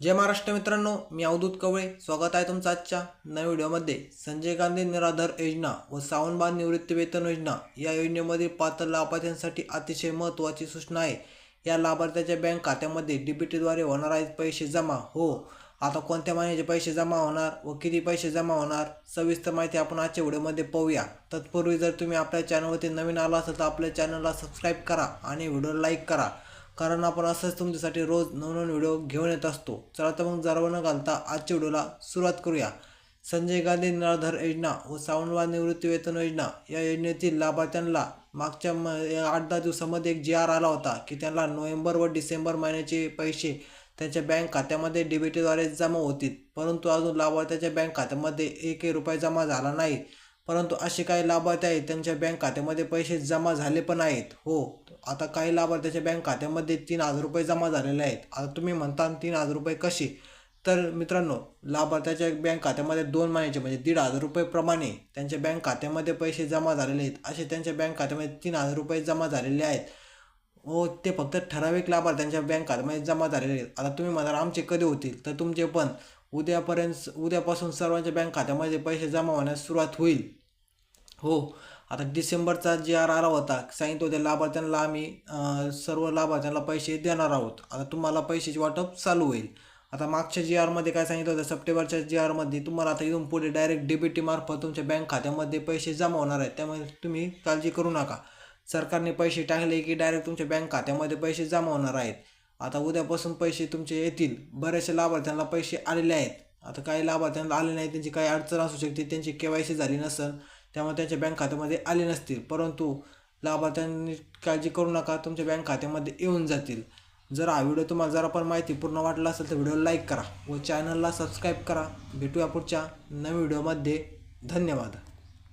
जय महाराष्ट्र मित्रांनो मी अवधूत कवळे. स्वागत आहे तुमचं आजच्या नव्या व्हिडिओमध्ये. संजय गांधी निराधार योजना व सावनबाद निवृत्ती वेतन योजना या योजनेमध्ये पात्र लाभार्थ्यांसाठी अतिशय महत्त्वाची सूचना आहे. या लाभार्थ्याच्या बँक खात्यामध्ये डीबीटीद्वारे होणार आहेत पैसे जमा हो. आता कोणत्या महिन्याचे पैसे जमा होणार व किती पैसे जमा होणार सविस्तर माहिती आपण आजच्या व्हिडिओमध्ये पाहूया. तत्पूर्वी जर तुम्ही आपल्या चॅनलवरती नवीन आला असाल तर आपल्या चॅनलला सबस्क्राईब करा आणि व्हिडिओ लाईक करा. कारण आपण असंच तुमच्यासाठी रोज नवनवीन व्हिडिओ घेऊन येत असतो. चला तर मग जरवा न घालता आजच्या व्हिडिओला सुरुवात करूया. संजय गांधी निराधार योजना व सावनवाद निवृत्ती वेतन योजना या योजनेतील लाभार्थ्यांना मागच्या म आठ दहा दिवसामध्ये एक जी आर आला होता की त्यांना नोव्हेंबर व डिसेंबर महिन्याचे पैसे त्यांच्या बँक खात्यामध्ये डीबीटीद्वारे जमा होतील. परंतु अजून लाभार्थ्याच्या बँक खात्यामध्ये एकही रुपये जमा झाला नाही. परंतु असे काही लाभार्थी आहेत त्यांच्या बँक खात्यामध्ये पैसे जमा झाले पण आहेत. हो. आता काही लाभार्थ्याच्या बँक खात्यामध्ये तीन हजार रुपये जमा झालेले आहेत. आता तुम्ही म्हणता तीन हजार रुपये कसे? तर मित्रांनो लाभार्थ्याच्या बँक खात्यामध्ये दोन महिन्याचे म्हणजे दीड हजार रुपयेप्रमाणे त्यांच्या बँक खात्यामध्ये पैसे जमा झालेले आहेत. असे त्यांच्या बँक खात्यामध्ये तीन हजार रुपये जमा झालेले आहेत. व ते फक्त ठराविक लाभार्थ्यांच्या बँक खात्यामध्ये जमा झालेले आहेत. आता तुम्ही म्हणाल आमचे कधी होतील? तर तुमचे पण. उद्यापर्यंत उद्यापासून सर्वांच्या बँक खात्यामध्ये पैसे जमा होण्यास सुरुवात होईल. हो. आता डिसेंबरचा जी आर आला होता सांगितलं होत्या लाभार्थ्यांना आम्ही सर्व लाभार्थ्यांना पैसे देणार आहोत. आता तुम्हाला पैशाची वाटप चालू होईल. आता मागच्या जी आरमध्ये काय सांगितलं होतं सप्टेंबरच्या जी आरमध्ये तुम्हाला आता इथून पुढे डायरेक्ट डीबीटी मार्फत तुमच्या बँक खात्यामध्ये पैसे जमा होणार आहेत. त्यामुळे तुम्ही काळजी करू नका. सरकारने पैसे टाकले की डायरेक्ट तुमच्या बँक खात्यामध्ये पैसे जमा होणार आहेत. आता उद्यापासून पैसे तुमचे येतील. बऱ्याचशा लाभार्थ्यांना पैसे आलेले आहेत. आता काही लाभार्थ्यांना आले नाही त्यांची काही अडचण असू शकते त्यांची के वाय सी झाली नसेल त्यामुळे त्यांच्या बँक खात्यामध्ये आले नसतील. परंतु लाभार्थ्यांनी काळजी करू नका तुमच्या बँक खात्यामध्ये येऊन जातील. जर हा व्हिडिओ तुम्हाला जरा पण माहिती पूर्ण वाटला असेल तर व्हिडिओ लाईक करा व चॅनलला सबस्क्राईब करा. भेटूया पुढच्या नवीन व्हिडिओमध्ये धन्यवाद.